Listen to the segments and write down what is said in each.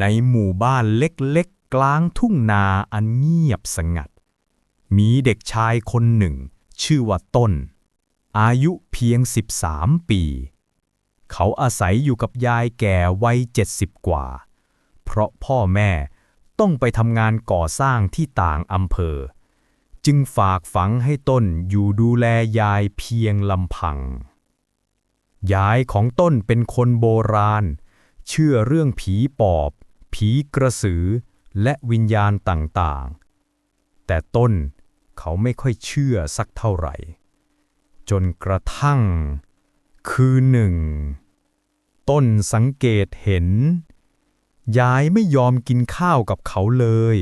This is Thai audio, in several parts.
ในหมู่บ้านเล็กๆ กลางทุ่งนาอันเงียบสงัด มีเด็กชายคนหนึ่ง ชื่อว่าต้น อายุเพียง 13 ปี เขาอาศัยอยู่กับยายแก่วัย70กว่า เพราะพ่อแม่ต้องไปทำงานก่อสร้างที่ต่างอำเภอ จึงฝากฝังให้ต้นอยู่ดูแลยายเพียงลำพัง ยายของต้นเป็นคนโบราณ เชื่อเรื่องผีปอบ ผีกระสือและวิญญาณต่างๆ แต่ต้นเขาไม่ค่อยเชื่อสักเท่าไหร่ จนกระทั่ง คืนหนึ่ง ต้นสังเกตเห็น ยายไม่ยอมกินข้าวกับเขาเลย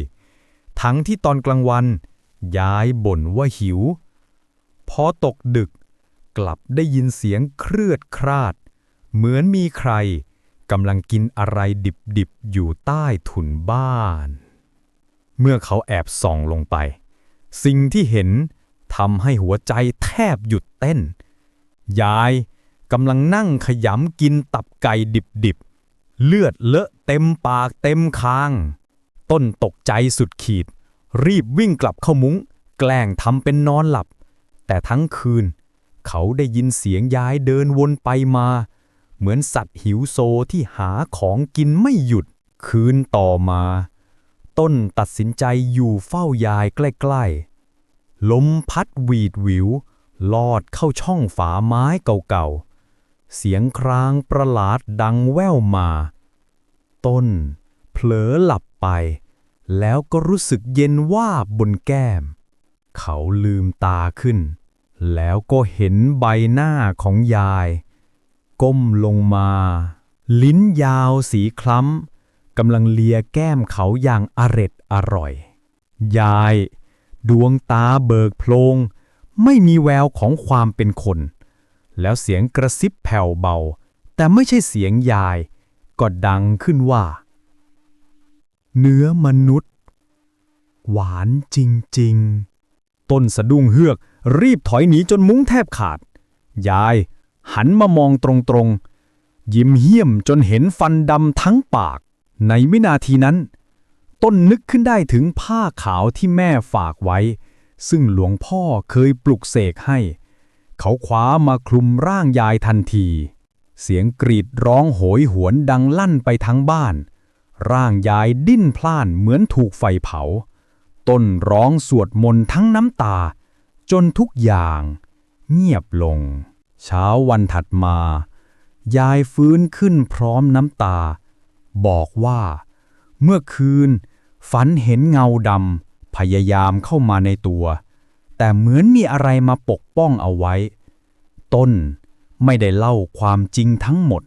ทั้งที่ตอนกลางวัน ยายบ่นว่าหิว พอตกดึกกลับได้ยินเสียงเครือดคราด เหมือนมีใคร กำลังกินอะไรดิบๆ อยู่ใต้ถุนบ้าน เมื่อเขาแอบส่องลงไป สิ่งที่เห็นทำให้หัวใจแทบหยุดเต้น ยายกำลังนั่งขยำกินตับไก่ดิบๆ เลือดเลอะเต็มปากเต็มคาง ต้นตกใจสุดขีด รีบวิ่งกลับเข้ามุง้ง แกล้งทำเป็นนอนหลับ แต่ทั้งคืน เขาได้ยินเสียงยายเดินวนไปมา เหมือนสัตว์หิวโซที่หาของกินไม่หยุด คืนต่อมา ต้นตัดสินใจอยู่เฝ้ายายใกล้ๆ ลมพัดหวีดวิว ลอดเข้าช่องฝาไม้เก่าๆ เสียงครางประหลาดดังแว่วมา ต้น เผลอหลับไป แล้วก็รู้สึกเย็นว่าบนแก้ม เขาลืมตาขึ้น แล้วก็เห็นใบหน้าของยาย ก้มลงมา ลิ้นยาวสีคล้ำกำลังเลียแก้มเขาอย่างอร็ดอร่อย ยาย ดวงตาเบิกโพลง ไม่มีแววของความเป็นคน แล้วเสียงกระซิบแผ่วเบา แต่ไม่ใช่เสียงยาย ก็ดังขึ้นว่า เนื้อมนุษย์ หวานจริง ๆ ต้นสะดุ้งเฮือก รีบถอยหนีจนมุ้งแทบขาด ยาย หันมามองตรงๆ ยิ้มเหี้ยมจนเห็นฟันดำทั้งปาก ในวินาทีนั้น ต้นนึกขึ้นได้ถึงผ้าขาวที่แม่ฝากไว้ ซึ่งหลวงพ่อเคยปลุกเสกให้ เขาคว้ามาคลุมร่างยายทันที เสียงกรีดร้องโหยหวนดังลั่นไปทั้งบ้าน ร่างยายดิ้นพล่านเหมือนถูกไฟเผา ต้นร้องสวดมนต์ทั้งน้ำตา จนทุกอย่าง เงียบลง เช้าวันถัดมา ยายฟื้นขึ้นพร้อมน้ำตา บอกว่า เมื่อคืน ฝันเห็นเงาดำพยายามเข้ามาในตัว แต่เหมือนมีอะไรมาปกป้องเอาไว้ ต้นไม่ได้เล่าความจริงทั้งหมด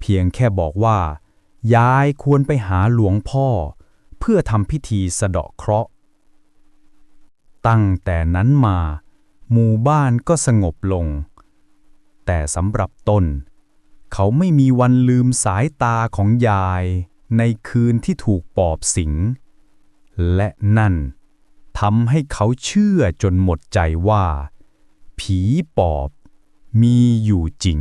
เพียงแค่บอกว่า ยายควรไปหาหลวงพ่อ เพื่อทำพิธีสะเดาะเคราะห์ตั้งแต่นั้นมา หมู่บ้านก็สงบลง แต่สำหรับตน เขาไม่มีวันลืมสายตาของยายในคืนที่ถูกปอบสิง และนั่นทำให้เขาเชื่อจนหมดใจว่า ผีปอบมีอยู่จริง